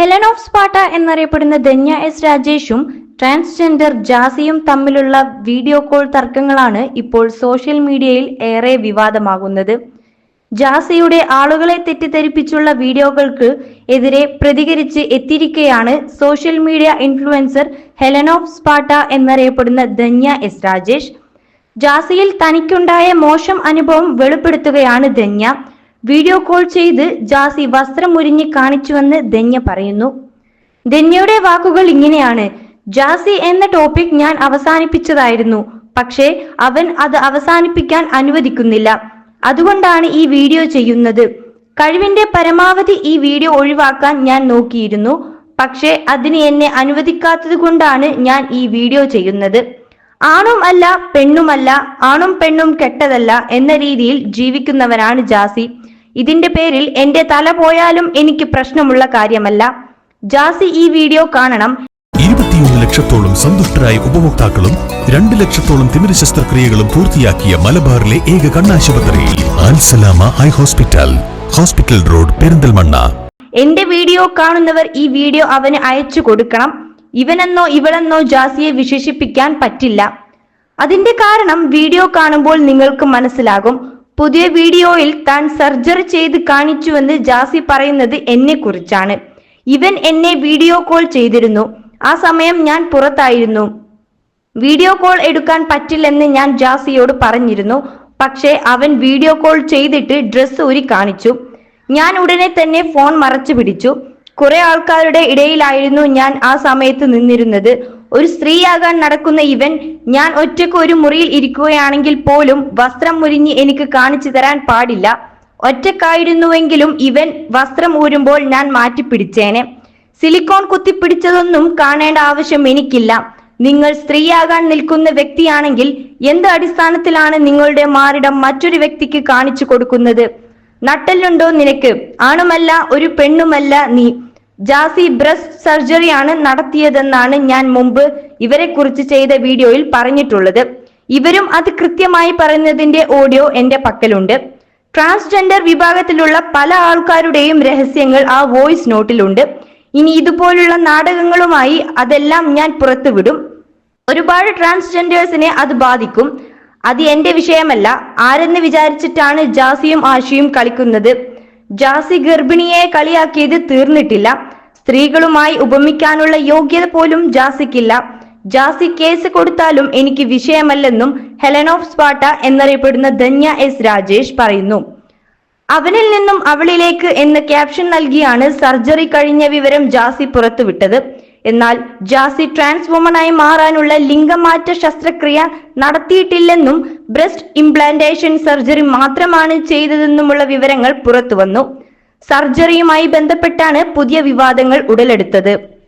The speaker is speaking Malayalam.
ഹെലൻ ഓഫ് സ്പാട്ട എന്നറിയപ്പെടുന്ന ധന്യ എസ് രാജേഷും ട്രാൻസ്ജെൻഡർ ജാസിയും തമ്മിലുള്ള വീഡിയോ കോൾ തർക്കങ്ങളാണ് ഇപ്പോൾ സോഷ്യൽ മീഡിയയിൽ ഏറെ വിവാദമാകുന്നത്. ജാസിയുടെ ആളുകളെ തെറ്റിദ്ധരിപ്പിച്ചുള്ള വീഡിയോകൾക്ക് എതിരെ പ്രതികരിച്ച് എത്തിയിരിക്കെയാണ് social media influencer Helen of Sparta എന്നറിയപ്പെടുന്ന ധന്യ എസ് രാജേഷ്. ജാസിയിൽ തനിക്കുണ്ടായ മോശം അനുഭവം വെളിപ്പെടുത്തുകയാണ് ധന്യ. വീഡിയോ കോൾ ചെയ്ത് ജാസി വസ്ത്രം ഒരുങ്ങി കാണിച്ചുവെന്ന് ധന്യ പറയുന്നു. ധന്യയുടെ വാക്കുകൾ ഇങ്ങനെയാണ്. ജാസി എന്ന ടോപ്പിക് ഞാൻ അവസാനിപ്പിച്ചതായിരുന്നു. പക്ഷേ അവൻ അത് അവസാനിപ്പിക്കാൻ അനുവദിക്കുന്നില്ല. അതുകൊണ്ടാണ് ഈ വീഡിയോ ചെയ്യുന്നത്. കഴിവിന്റെ പരമാവധി ഈ വീഡിയോ ഒഴിവാക്കാൻ ഞാൻ നോക്കിയിരുന്നു. പക്ഷേ അതിന് എന്നെ അനുവദിക്കാത്തത് കൊണ്ടാണ് ഞാൻ ഈ വീഡിയോ ചെയ്യുന്നത്. ആണും അല്ല പെണ്ണുമല്ല ആണും പെണ്ണും കെട്ടതല്ല എന്ന രീതിയിൽ ജീവിക്കുന്നവനാണ് ജാസി. ഇതിന്റെ പേരിൽ എന്റെ തല പോയാലും എനിക്ക് പ്രശ്നമുള്ള കാര്യമല്ല. ജാസി ഈ വീഡിയോ കാണണം. ഇരുപത്തിയൊന്ന് ലക്ഷത്തോളം സന്തുഷ്ടരായ ഉപഭോക്താക്കളും രണ്ട് ലക്ഷത്തോളം തിമിര ശസ്ത്രക്രിയകളും പൂർത്തിയാക്കിയ മലബാറിലെ ഏക കണ്ണാശുപത്രി Alsalama high hospital hospital road Perinthalmanna. എന്റെ വീഡിയോ കാണുന്നവർ ഈ വീഡിയോ അവന് അയച്ചു കൊടുക്കണം. ഇവനെന്നോ ഇവളെന്നോ ജാസിയെ വിശേഷിപ്പിക്കാൻ പറ്റില്ല. അതിന്റെ കാരണം വീഡിയോ കാണുമ്പോൾ നിങ്ങൾക്ക് മനസ്സിലാകും. പുതിയ വീഡിയോയിൽ താൻ സർജറി ചെയ്ത് കാണിച്ചുവെന്ന് ജാസി പറയുന്നത് എന്നെ കുറിച്ചാണ് ഇവൻ എന്നെ വീഡിയോ കോൾ ചെയ്തിരുന്നു. ആ സമയം ഞാൻ പുറത്തായിരുന്നു. വീഡിയോ കോൾ എടുക്കാൻ പറ്റില്ലെന്ന് ഞാൻ ജാസിയോട് പറഞ്ഞിരുന്നു. പക്ഷേ അവൻ വീഡിയോ കോൾ ചെയ്തിട്ട് ഡ്രസ്സ് ഊരി കാണിച്ചു. ഞാൻ ഉടനെ തന്നെ ഫോൺ മറച്ചു പിടിച്ചു. കുറെ ആൾക്കാരുടെ ഇടയിലായിരുന്നു ഞാൻ ആ സമയത്ത് നിന്നിരുന്നത്. ഒരു സ്ത്രീയാകാൻ നടക്കുന്ന ഇവൻ ഞാൻ ഒറ്റയ്ക്ക് ഒരു മുറിയിൽ ഇരിക്കുകയാണെങ്കിൽ പോലും വസ്ത്രം മുരിഞ്ഞ് എനിക്ക് കാണിച്ചു തരാൻ പാടില്ല. ഒറ്റക്കായിരുന്നുവെങ്കിലും ഇവൻ വസ്ത്രം ഊരുമ്പോൾ ഞാൻ മാറ്റിപ്പിടിച്ചേനെ. സിലിക്കോൺ കുത്തിപ്പിടിച്ചതൊന്നും കാണേണ്ട ആവശ്യം എനിക്കില്ല. നിങ്ങൾ സ്ത്രീയാകാൻ നിൽക്കുന്ന വ്യക്തിയാണെങ്കിൽ എന്ത് അടിസ്ഥാനത്തിലാണ് നിങ്ങളുടെ മാറിടം മറ്റൊരു വ്യക്തിക്ക് കാണിച്ചു കൊടുക്കുന്നത്? നട്ടല്ലുണ്ടോ നിനക്ക്? ആണുമല്ല ഒരു പെണ്ണുമല്ല നീ. ജാസി ബ്രസ്റ്റ് സർജറിയാണ് നടത്തിയതെന്നാണ് ഞാൻ മുമ്പ് ഇവരെ കുറിച്ച് ചെയ്ത വീഡിയോയിൽ പറഞ്ഞിട്ടുള്ളത്. ഇവരും അത് കൃത്യമായി പറയുന്നതിന്റെ ഓഡിയോ എന്റെ പക്കലുണ്ട്. ട്രാൻസ്ജെൻഡർ വിഭാഗത്തിലുള്ള പല ആൾക്കാരുടെയും രഹസ്യങ്ങൾ ആ വോയിസ് നോട്ടിലുണ്ട്. ഇനി ഇതുപോലുള്ള നാടകങ്ങളുമായി അതെല്ലാം ഞാൻ പുറത്തുവിടും. ഒരുപാട് ട്രാൻസ്ജെൻഡേഴ്സിനെ അത് ബാധിക്കും. അത് എന്റെ വിഷയമല്ല. ആരെന്ന് വിചാരിച്ചിട്ടാണ് ജാസിയും ആഷിയും കളിക്കുന്നത്. ജാസി ഗർഭിണിയെ കളിയാക്കിയത് തീർന്നിട്ടില്ല. സ്ത്രീകളുമായി ഉപമിക്കാനുള്ള യോഗ്യത പോലും ജാസിക്കില്ല. ജാസി കേസ് കൊടുത്താലും എനിക്ക് വിഷയമല്ലെന്നും ഹെലൻ ഓഫ് സ്പാട്ട എന്നറിയപ്പെടുന്ന ധന്യ എസ് രാജേഷ് പറയുന്നു. അവനിൽ നിന്നും അവളിലേക്ക് എന്ന് ക്യാപ്ഷൻ നൽകിയാണ് സർജറി കഴിഞ്ഞ വിവരം ജാസി പുറത്തുവിട്ടത്. എന്നാൽ ജാസി ട്രാൻസ് വുമണായി മാറാനുള്ള ലിംഗമാറ്റ ശസ്ത്രക്രിയ നടത്തിയിട്ടില്ലെന്നും ബ്രസ്റ്റ് ഇംപ്ലാന്റേഷൻ സർജറി മാത്രമാണ് ചെയ്തതെന്നുമുള്ള വിവരങ്ങൾ പുറത്തുവന്നു. സർജറിയുമായി ബന്ധപ്പെട്ടാണ് പുതിയ വിവാദങ്ങൾ ഉടലെടുത്തത്.